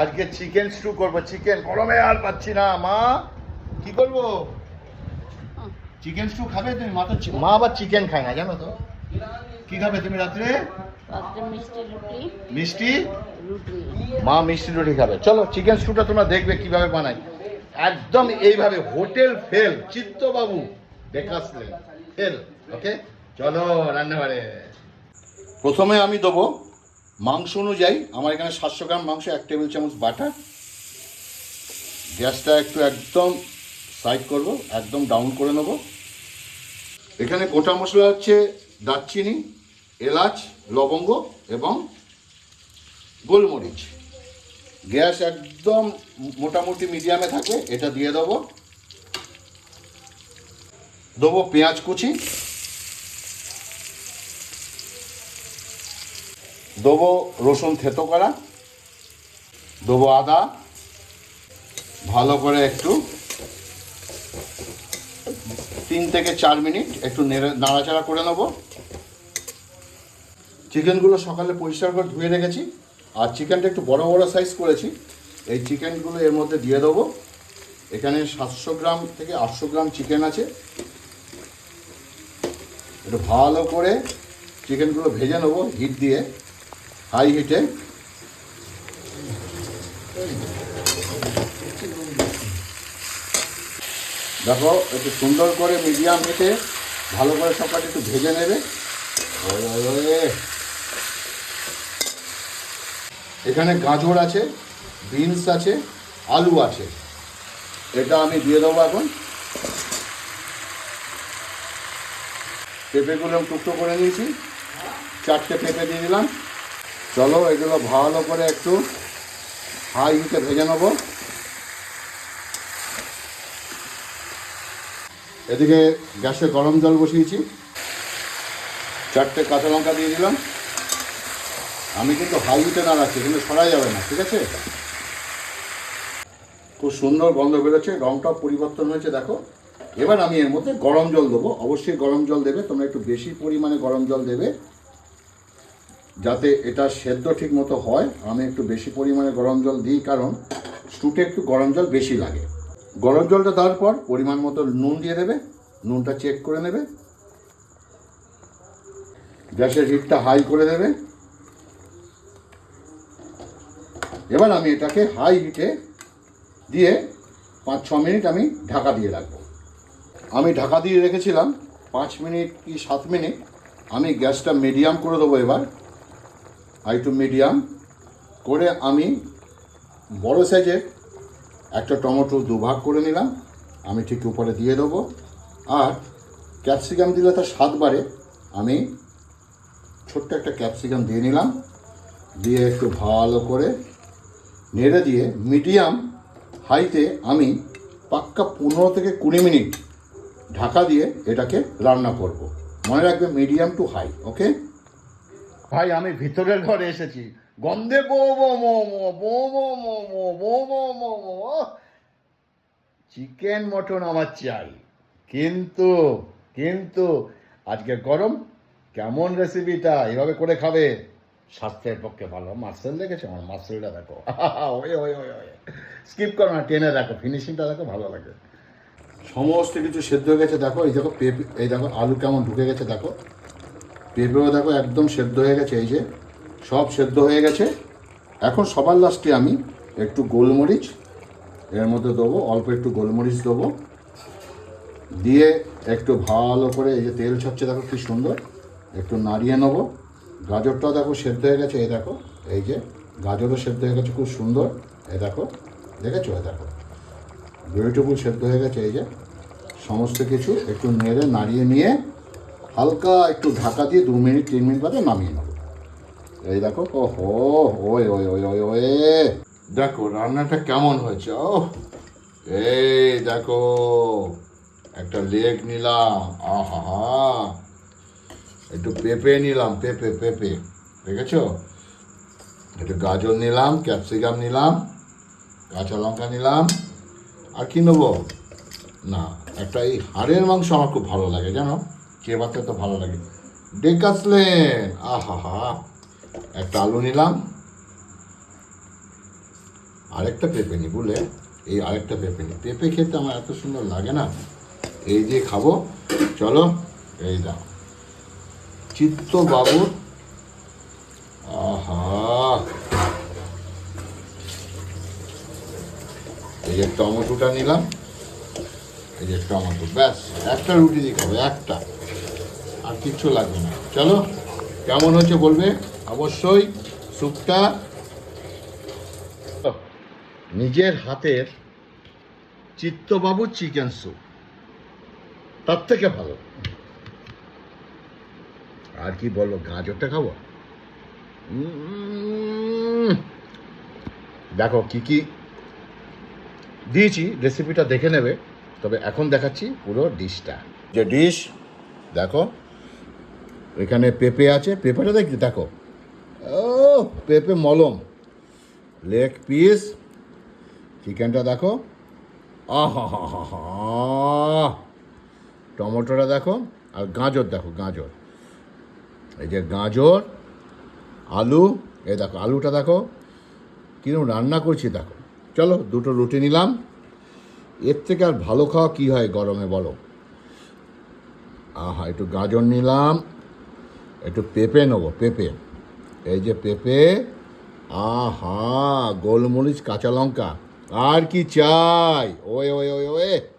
আজকে chicken stew করব। Chicken গরমে আর পাচ্ছি না মা। কি করব? চিকেন স্টু খাবে তুমি? মা তো মা আবার চিকেন খায় না জানো তো। কি খাবে তুমি রাত্রে? মিষ্টি মা মিষ্টি রুটি খাবে। চলো চিকেন স্টুটা তোমরা দেখবে কীভাবে বানাই। একদম এইভাবে হোটেল ফেল। চিত্তবাবু দেখাসলেন ফেল ওকে চলো রান্নাঘরে। প্রথমে আমি দেবো মাংস অনুযায়ী, আমার এখানে সাতশো গ্রাম মাংস, এক টেবিল চামচ বাটার। গ্যাসটা একটু একদম সাইড করব, একদম ডাউন করে নেব। এখানে গোটা মশলা হচ্ছে দারচিনি, এলাচ, লবঙ্গ এবং গোলমরিচ। গ্যাস একদম মোটামুটি মিডিয়ামে থাকে এটা দিয়ে দেবো। দেবো পেঁয়াজ কুচি। দেবো রসুন থেতো করা, দেবো আদা, ভালো করে একটু তিন থেকে চার মিনিট একটু নেড়ে, নাড়াচাড়া করে নেব। চিকেনগুলো সকালে পরিষ্কার করে ধুয়ে রেখেছি, আর চিকেনটা একটু বড় বড় সাইজ করেছি। এই চিকেনগুলো এর মধ্যে দিয়ে দেবো। এখানে সাতশো গ্রাম থেকে আটশো গ্রাম চিকেন আছে। একটু ভালো করে চিকেনগুলো ভেজে নেব হিট দিয়ে। হাই হিটে দেখো, একটু সুন্দর করে মিডিয়াম হিটে ভালো করে সবটা একটু ভেজে নেবে। এখানে গাজর আছে বিনস আছে, আলু আছে। এটা আমি দিয়ে দেবো এখন। পেঁপেগুলো টুকটো করে নিয়েছি। চারটে পেঁপে দিয়ে দিলাম। চলো, এগুলো ভালো করে একটু হাই হিটে ভেজে নেব। এদিকে গ্যাসে গরম জল বসিয়েছি। চারটে কাঁচা লঙ্কা দিয়ে দিলাম। আমি কিন্তু হাই হিটে রাখছি, কিন্তু সরাই যাবে না, ঠিক আছে? খুব সুন্দর গন্ধ বেরোচ্ছে, রংটাও পরিবর্তন হয়েছে, দেখো। এবার আমি এর মধ্যে গরম জল দেবো। অবশ্যই গরম জল দেবে, তোমরা একটু বেশি পরিমাণে গরম জল দেবে। যাতে এটা সেদ্ধ ঠিক মতো হয়, আমি একটু বেশি পরিমাণে গরম জল দিই, কারণ স্টুটে একটু গরম জল বেশি লাগে। গরম জলটা দেওয়ার পর পরিমাণ মতো নুন দিয়ে দেবে, নুনটা চেক করে নেবে। গ্যাসের হিটটা হাই করে দেবে। এবার আমি এটাকে হাই হিটে দিয়ে পাঁচ ছ মিনিট আমি ঢাকা দিয়ে রাখব। আমি ঢাকা দিয়ে রেখেছিলাম, পাঁচ মিনিট কি সাত মিনিট, আমি গ্যাসটা মিডিয়াম করে দেবো এবার। হাই টু মিডিয়াম করে আমি বড় সাইজে একটা টমেটো দুভাগ করে নিলাম। আমি ঠিক উপরে দিয়ে দেবো। আর ক্যাপসিকাম দিলে তার বাড়ে। আমি ছোট্ট একটা ক্যাপসিকাম দিয়ে নিলাম। দিয়ে একটু ভালো করে নেড়ে দিয়ে মিডিয়াম হাইতে আমি পাক্কা পনেরো থেকে কুড়ি মিনিট ঢাকা দিয়ে এটাকে রান্না করব। মনে রাখবে মিডিয়াম টু হাই, ওকে? ভাই, আমি ভিতরের ঘরে এসেছি। গন্ধে বো বো, মো মো, বো, মো মো মো, বো, মো মো মো চিকেন মটন আমার চাই। কিন্তু কিন্তু, আজকে গরম, কেমন রেসিপিটা এভাবে করে খাবে? স্বাস্থ্যের পক্ষে ভালো। মার্সেল দেখেছ? আমার মার্সেলটা দেখো। ওই ওই ওই ওই স্কিপ করো না, টেনে দেখো। ফিনিশিংটা দেখো, ভালো লাগে। সমস্ত কিছু সেদ্ধ হয়ে গেছে, দেখো। এই দেখো পেঁপে, এই দেখো আলু কেমন ঢুকে গেছে, দেখো। পেঁপেও দেখো একদম সেদ্ধ হয়ে গেছে, এই যে সব সেদ্ধ হয়ে গেছে। এখন সবার লাস্টে আমি একটু গোলমরিচ, এর মধ্যে দেবো, অল্প একটু গোলমরিচ দেবো। দিয়ে একটু ভালো করে এই যে তেল ছাড়ছে, দেখো কি সুন্দর। একটু নাড়িয়ে নেব। গাজরটাও দেখো সেদ্ধ হয়ে গেছে, এই দেখো। এই যে গাজরও সেদ্ধ হয়ে গেছে, খুব সুন্দর। এই দেখো, দেখেছ? এই দেখো। ভেজিটেবল সেদ্ধ হয়ে গেছে, এই যে। সমস্ত কিছু একটু নেড়ে, নাড়িয়ে নিয়ে হালকা একটু ঢাকা দিয়ে দু মিনিট, তিন মিনিট বাদে নামিয়ে নেব। এই দেখো, ও হো, ওই ওই ওই ওই ওই। দেখো, রান্নাটা কেমন হয়েছে, ও। এই দেখো, একটা লেগ নিলাম, আহা একটু পেঁপে নিলাম, পেঁপে পেঁপে, দেখেছ? একটু গাজর নিলাম, ক্যাপসিকাম নিলাম, কাঁচা লঙ্কা নিলাম, আর কি নেব? না, একটা এই হাড়ের মাংস আমার খুব ভালো লাগে, জানো? চেবাতে তো ভালো লাগে? ডেকাসলেন। আহা হা একটা আলু নিলাম। আরেকটা পেঁপে নি বলে এই আরেকটা পেঁপে নি। পেঁপে খেতে আমার এত সুন্দর লাগে না। এই যে খাব। চলো, এই দাও। চিত্ত বাবুর আহা। এই যে টমেটোটা নিলাম। এই যে ব্যাস, একটা রুটি দিয়ে খাব, একটা। আর কিচ্ছু লাগবে না। চলো, কেমন হচ্ছে বলবে? অবশ্যই স্যুপটা নিজের হাতের চিত্তবাবু চিকেন স্যুপ। তার থেকে ভালো। আর কি বলব, গাজরটা খাব? দেখো কি কি দিয়েছি রেসিপিটা দেখে নেবে। তবে এখন দেখাচ্ছি পুরো ডিশটা। যে ডিশ, দেখো, এখানে পেঁপে আছে। পেঁপেটা দেখি, দেখো। ও, পেঁপে মলম। লেগ পিস চিকেনটা দেখো। আহা টমেটোটা দেখো, আর গাজর দেখো, গাজর। এই যে গাজর, আলু, এই দেখো, আলুটা দেখো। কীরকম রান্না করছি, দেখো। চলো, দুটো রুটি নিলাম। এর থেকে আর ভালো খাওয়া কী হয় গরমে বলো? আহা, একটু গাজর নিলাম, একটু পেঁপে নেব, পেঁপে। এই যে পেঁপে, আহা, গোলমরিচ, কাঁচা লঙ্কা। আর কি চাই? ওয়ে ওয়ে ওয়ে ওয়ে।